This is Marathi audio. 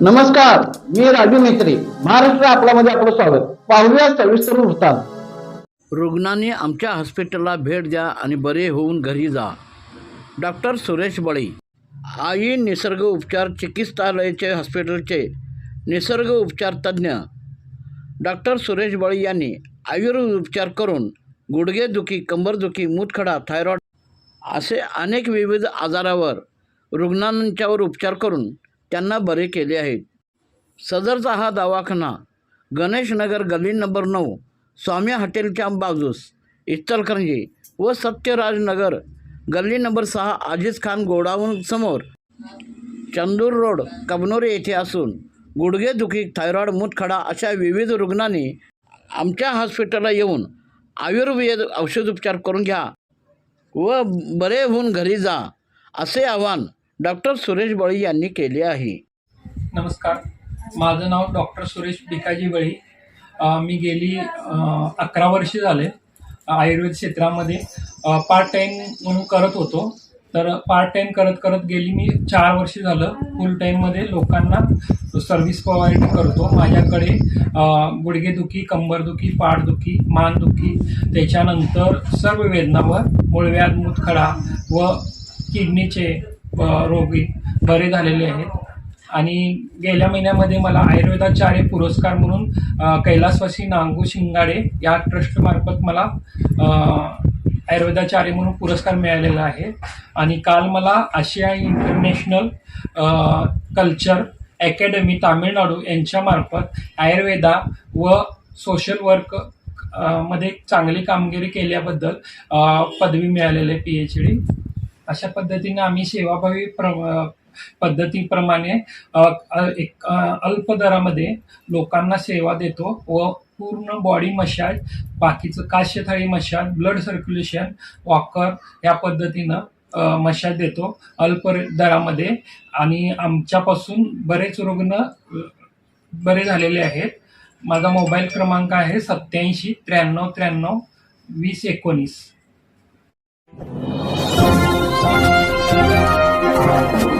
नमस्कार मी राजू मेत्री महाराष्ट्र आपल्यामध्ये आपलं स्वागत. पाहूया सविस्तर वृत्तांत. रुग्णांनी आमच्या हॉस्पिटलला भेट द्या आणि बरे होऊन घरी जा. डॉक्टर सुरेश बळी. आई निसर्ग उपचार चिकित्सालयाचे हॉस्पिटलचे निसर्ग उपचार तज्ज्ञ. डॉक्टर सुरेश बळी यांनी आयुर्वेद उपचार करून गुडघेदुखी कंबरदुखी मूतखडा थायरॉइड असे अनेक विविध आजारावर रुग्णांच्यावर उपचार करून त्यांना बरे केले आहेत. सदरचा हा दवाखाना गणेशनगर गल्ली नंबर नऊ स्वामी हॉटेलच्या बाजूस इचलकरंजी व सत्यराजनगर गल्ली नंबर सहा आजिज खान गोडाऊन समोर. चंदूर रोड कबनोरी येथे असून गुडघेदुखी थायरॉईड मूतखडा अशा विविध रुग्णांनी आमच्या हॉस्पिटलला येऊन आयुर्वेद औषधोपचार करून घ्या व बरे होऊन घरी जा असे आव्हान डॉक्टर सुरेश बळी यांनी केले आहे. नमस्कार. माझं नाव डॉक्टर सुरेश भिकाजी बळी. मी गेली अकरा वर्षे झाले आयुर्वेद क्षेत्रामध्ये. पार्ट टाईम म्हणून करत होतो. तर पार्ट टाईम करत करत गेली मी चार वर्षे झालं. फुल टाईममध्ये लोकांना सर्व्हिस प्रोव्हाइड करतो. माझ्याकडे गुडघेदुखी कंबरदुखी पाठदुखी मानदुखी त्याच्यानंतर सर्व वेदनावर मूळव्याध मूतखडा व किडनीचे रोगी बरे झालेले आहेत. आणि गेल्या महिन्यामध्ये मला आयुर्वेदाचार्य पुरस्कार म्हणून कैलासवासी नांगू शिंगाडे या ट्रस्टमार्फत मला आयुर्वेदाचार्य म्हणून पुरस्कार मिळालेला आहे. आणि काल मला Asia international culture academy Tamil Nadu यांच्यामार्फत आयुर्वेदा व सोशल वर्कमध्ये चांगली कामगिरी केल्याबद्दल पदवी मिळालेली आहे पी एच डी अशा पद्धतीने आम्ही सेवाभावी प्र पद्धतीप्रमाणे एक अल्प दरामध्ये लोकांना सेवा देतो व पूर्ण बॉडी मशाज बाकीचं काश्यथाळी मशाज ब्लड सर्क्युलेशन वॉकर या पद्धतीनं मशाज देतो अल्प दरामध्ये. आणि आमच्यापासून बरेच रुग्ण बरे झालेले आहेत. माझा मोबाईल क्रमांक आहे सत्याऐंशी त्र्याण्णव त्र्याण्णव वीस एकोणीस. Música